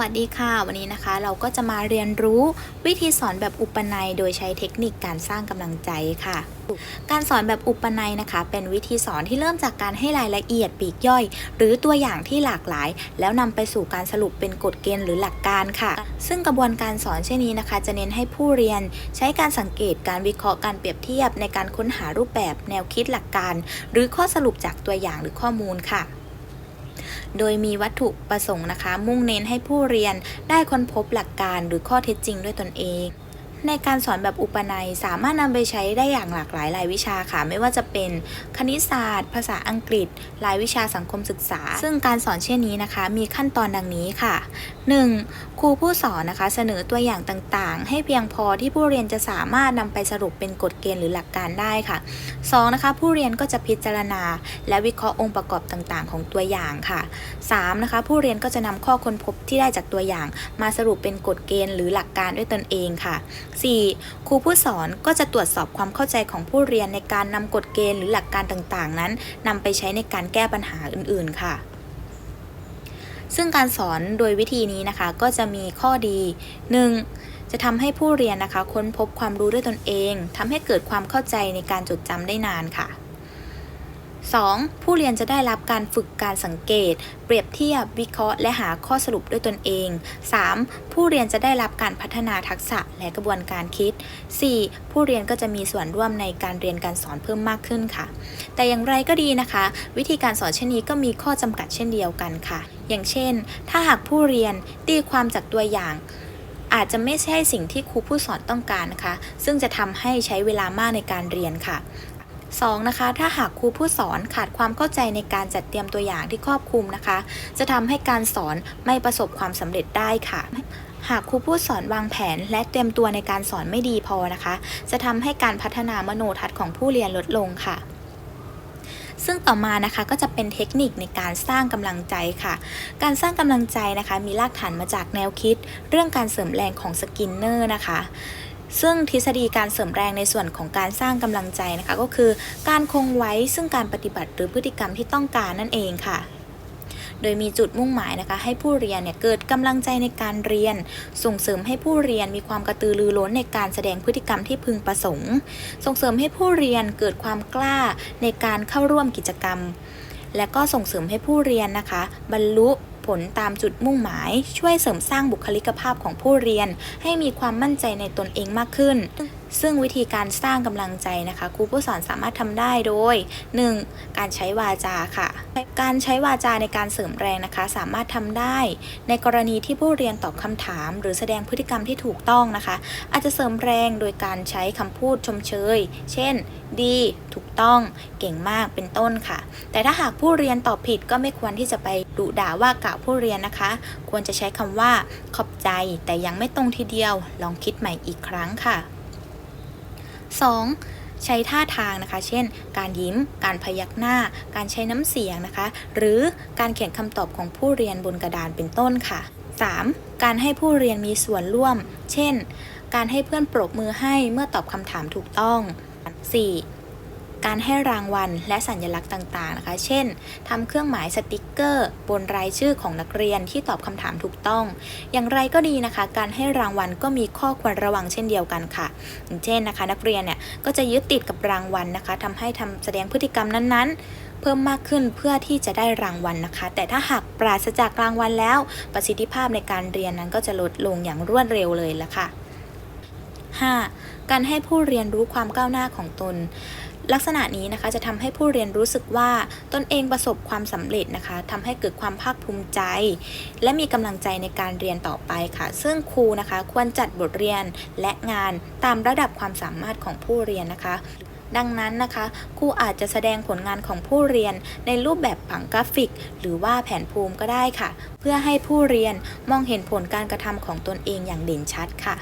วัสดีค่ะ วันนี้นะคะเราก็จะมาเรียนรู้วิธีสอนแบบอุปนัย โดยใช้เทคนิคการสร้างกำลังใจค่ะ การสอนแบบอุปนัยนะคะ เป็นวิธีสอนที่เริ่มจากการให้รายละเอียดปีกย่อย หรือตัวอย่างที่หลากหลาย แล้วนำไปสู่การสรุปเป็นกฎเกณฑ์หรือหลักการค่ะ ซึ่งกระบวนการสอนเช่นนี้นะคะ จะเน้นให้ผู้เรียน ใช้การสังเกตการวิเคราะห์การเปรียบเทียบในการค้นหารูปแบบ แนวคิดหลักการ หรือข้อสรุปจากตัวอย่างหรือข้อมูลค่ะ โดยมีวัตถุประสงค์นะคะ มุ่งเน้นให้ผู้เรียนได้ค้นพบหลักการหรือข้อเท็จจริงด้วยตนเอง ในการสอนแบบอุปนัยสามารถนำไปใช้ได้อย่างหลากหลายรายวิชาค่ะ ไม่ว่าจะเป็นคณิตศาสตร์ ภาษาอังกฤษ รายวิชาสังคมศึกษา ซึ่งการสอนเช่นนี้นะคะ มีขั้นตอนดังนี้ค่ะ 1. ครูผู้สอนนะคะเสนอตัวอย่างต่างๆ ให้เพียงพอที่ผู้เรียนจะสามารถนำไปสรุปเป็นกฎเกณฑ์หรือหลักการได้ค่ะ 2. นะคะ ผู้เรียนก็จะพิจารณา และวิเคราะห์องค์ประกอบต่างๆ ของตัวอย่างค่ะ 3. นะคะ ผู้เรียนก็จะนำข้อค้นพบที่ได้จากตัวอย่าง มาสรุปเป็นกฎเกณฑ์หรือหลักการด้วยตนเองค่ะ 4. ครูผู้สอนก็จะตรวจสอบความเข้าใจของผู้เรียนในการนำกฎเกณฑ์หรือหลักการต่างๆ นั้นนำไปใช้ในการแก้ปัญหาอื่นๆ ค่ะ ซึ่งการสอนโดยวิธีนี้นะคะ ก็จะมีข้อดี 1. จะทำให้ผู้เรียนนะคะ ค้นพบความรู้ด้วยตนเองทำให้เกิดความเข้าใจในการจดจำได้นานค่ะ 2. ผู้เรียนจะได้รับการฝึกการสังเกต เปรียบเทียบ วิเคราะห์ และหาข้อสรุปด้วยตนเอง 3. ผู้เรียนจะได้รับการพัฒนาทักษะและกระบวนการคิด 4. ผู้เรียนก็จะมีส่วนร่วมในการเรียนการสอนเพิ่มมากขึ้นค่ะ แต่อย่างไรก็ดีนะคะ วิธีการสอนเช่นนี้ก็มีข้อจำกัดเช่นเดียวกันค่ะ อย่างเช่น ถ้าหากผู้เรียนตีความจากตัวอย่างอาจจะไม่ใช่สิ่งที่ครูผู้สอนต้องการนะคะ ซึ่งจะทำให้ใช้เวลามากในการเรียนค่ะ 2. นะคะ ถ้าหากครูผู้สอนขาดความเข้าใจในการจัดเตรียมตัวอย่างที่ครอบคลุมนะคะ จะทำให้การสอนไม่ประสบความสำเร็จได้ค่ะหากครูผู้สอนวางแผนและเตรียมตัวในการสอนไม่ดีพอนะคะ จะทำให้การพัฒนามโนทัศน์ของผู้เรียนลดลงค่ะ ซึ่งต่อมานะคะก็จะเป็นเทคนิคในการสร้างกำลังใจค่ะ การสร้างกำลังใจนะคะ มีรากฐานมาจากแนวคิด เรื่องการเสริมแรงของสกินเนอร์นะคะ ซึ่งทฤษฎีการเสริมแรงในส่วนของการสร้างกำลังใจนะคะ ก็คือการคงไว้ซึ่งการปฏิบัติหรือพฤติกรรมที่ต้องการนั่นเองค่ะโดยมีจุดมุ่งหมายนะคะ ให้ผู้เรียนเนี่ยเกิดกำลังใจในการเรียน ส่งเสริมให้ผู้เรียนมีความกระตือรือร้นในการแสดงพฤติกรรมที่พึงประสงค์ ส่งเสริมให้ผู้เรียนเกิดความกล้าในการเข้าร่วมกิจกรรม และก็ส่งเสริมให้ผู้เรียนนะคะ บรรลุ ผลตามจุดมุ่งหมาย ช่วยเสริมสร้างบุคลิกภาพของผู้เรียน ให้มีความมั่นใจในตนเองมากขึ้น ซึ่งวิธีการสร้างกำลังใจนะคะครูผู้สอนสามารถทำได้โดย 1. การใช้วาจาค่ะ การใช้วาจาในการเสริมแรงนะคะ สามารถทำได้ ในกรณีที่ผู้เรียนตอบคำถาม หรือแสดงพฤติกรรมที่ถูกต้องนะคะ อาจจะเสริมแรงโดยการใช้คำพูดชมเชย เช่น ดี ถูกต้อง เก่งมากเป็นต้นค่ะ แต่ถ้าหากผู้เรียนตอบผิดก็ไม่ควรที่จะไปดุด่าว่ากล่าวผู้เรียนนะคะ ควรจะใช้คำว่าขอบใจแต่ยังไม่ตรงทีเดียว ลองคิดใหม่อีกครั้งค่ะ 2. ใช้ท่าทางนะคะ เช่น การยิ้ม การพยักหน้า การใช้น้ำเสียงนะคะ หรือการเขียนคำตอบของผู้เรียนบนกระดานเป็นต้นค่ะ 3. การให้ผู้เรียนมีส่วนร่วม เช่น การให้เพื่อนปรบมือให้เมื่อตอบคำถามถูกต้อง 4. การให้รางวัลและสัญลักษณ์ต่างๆนะคะ เช่นทำเครื่องหมายสติกเกอร์ บนรายชื่อของนักเรียนที่ตอบคำถามถูกต้อง อย่างไรก็ดีนะคะ การให้รางวัลก็มีข้อควรระวังเช่นเดียวกันค่ะ อย่างเช่นนะคะ นักเรียนเนี่ยก็จะยึดติดกับรางวัลนะคะทำให้ทำแสดงพฤติกรรมนั้นๆเพิ่มมากขึ้นเพื่อที่จะได้รางวัลนะคะ แต่ถ้าหากปราศจากรางวัลแล้ว ประสิทธิภาพในการเรียนนั้นก็จะลดลงอย่างรวดเร็วเลยละค่ะ 5. การให้ผู้เรียนรู้ความก้าวหน้าของตน ลักษณะนี้นะคะจะทำให้ผู้เรียนรู้สึกว่าตนเองประสบความสำเร็จนะคะทำให้เกิดความภาคภูมิใจ และมีกำลังใจในการเรียนต่อไปค่ะ ซึ่งครูนะคะควรจัดบทเรียนและงานตามระดับความสามารถของผู้เรียนนะคะดังนั้นนะคะครูอาจจะแสดงผลงานของผู้เรียนในรูปแบบผังกราฟิก หรือว่าแผนภูมิก็ได้ค่ะ เพื่อให้ผู้เรียนมองเห็นผลการกระทำของตนเองอย่างเด่นชัดค่ะ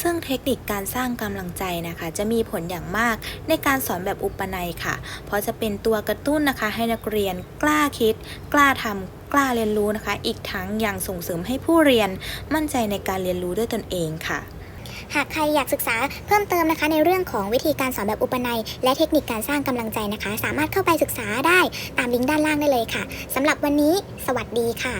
ซึ่งเทคนิคการสร้างกำลังใจนะคะ จะมีผลอย่างมากในการสอนแบบอุปนัยค่ะ เพราะจะเป็นตัวกระตุ้นนะคะให้นักเรียนกล้าคิด กล้าทำกล้าเรียนรู้นะคะ อีกทั้งยังส่งเสริมให้ผู้เรียนมั่นใจในการเรียนรู้ด้วยตนเองค่ะหากใครอยากศึกษาเพิ่มเติมนะคะในเรื่องของวิธีการสอนแบบอุปนัย และเทคนิคการสร้างกำลังใจนะคะ สามารถเข้าไปศึกษาได้ตามลิงก์ด้านล่างได้เลยค่ะสำหรับวันนี้ สวัสดีค่ะ